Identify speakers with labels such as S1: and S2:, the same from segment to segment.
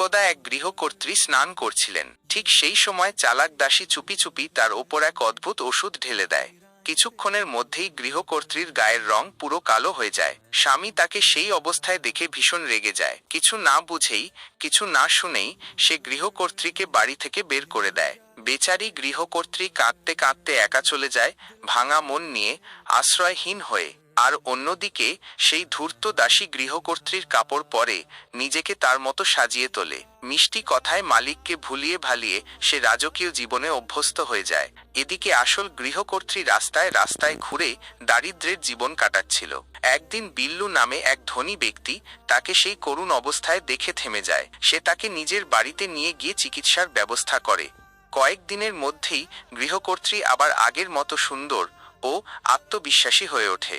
S1: একদা এক গৃহকর্ত্রী স্নান করছিলেন। ঠিক সেই সময় চালাক দাসী চুপি চুপি তার ওপর এক অদ্ভুত ওষুধ ঢেলে দেয়। কিছুক্ষণের মধ্যেই গৃহকর্ত্রীর গায়ের রং পুরো কালো হয়ে যায়। স্বামী তাকে সেই অবস্থায় দেখে ভীষণ রেগে যায়। কিছু না বুঝেই, কিছু না শুনেই সে গৃহকর্ত্রীকে বাড়ি থেকে বের করে দেয়। বেচারি গৃহকর্ত্রী কাঁদতে কাঁদতে একা চলে যায়, ভাঙা মন নিয়ে আশ্রয়হীন হয়ে। আর অন্যদিকে সেই ধূর্ত দাসী গৃহকর্ত্রীর কাপড় পরে নিজেকে তার মতো সাজিয়ে তোলে। মিষ্টি কথায় মালিককে ভুলিয়ে ভালিয়ে সে রাজকীয় জীবনে অভ্যস্ত হয়ে যায়। এদিকে আসল গৃহকর্ত্রী রাস্তায় রাস্তায় ঘুরে দারিদ্র্যের জীবন কাটাচ্ছিল। একদিন বিল্লু নামে এক ধনী ব্যক্তি তাকে সেই করুণ অবস্থায় দেখে থেমে যায়। সে তাকে নিজের বাড়িতে নিয়ে গিয়ে চিকিৎসার ব্যবস্থা করে। কয়েকদিনের মধ্যেই গৃহকর্ত্রী আবার আগের মতো সুন্দর ও আত্মবিশ্বাসী হয়ে ওঠে।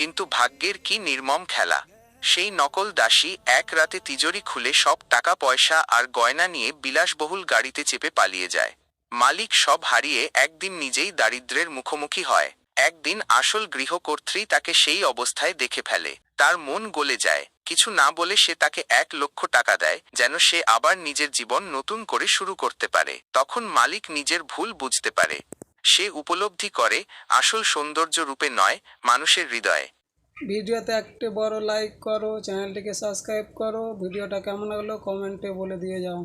S1: কিন্তু ভাগ্যের কি নির্মম খেলা? সেই নকল দাসী এক রাতে তিজোরি খুলে সব টাকা, পয়সা আর গয়না নিয়ে বিলাসবহুল গাড়িতে চেপে পালিয়ে যায়। মালিক সব হারিয়ে একদিন নিজেই দারিদ্র্যের মুখোমুখি হয়। একদিন আসল গৃহকর্ত্রী তাকে সেই অবস্থায় দেখে ফেলে। তার মন গলে যায়। কিছু না বলে সে তাকে এক লক্ষ টাকা দেয়, যেন সে আবার নিজের জীবন নতুন করে শুরু করতে পারে। তখন মালিক নিজের ভুল বুঝতে পারে। সে উপলব্ধি করে আসল সৌন্দর্য রূপে নয়, মানুষের হৃদয়ে।
S2: ভিডিওতে একটি বড় লাইক করো, চ্যানেলটিকে সাবস্ক্রাইব করো। ভিডিওটা কেমন লাগল কমেন্টে বলে দিয়ে যাও।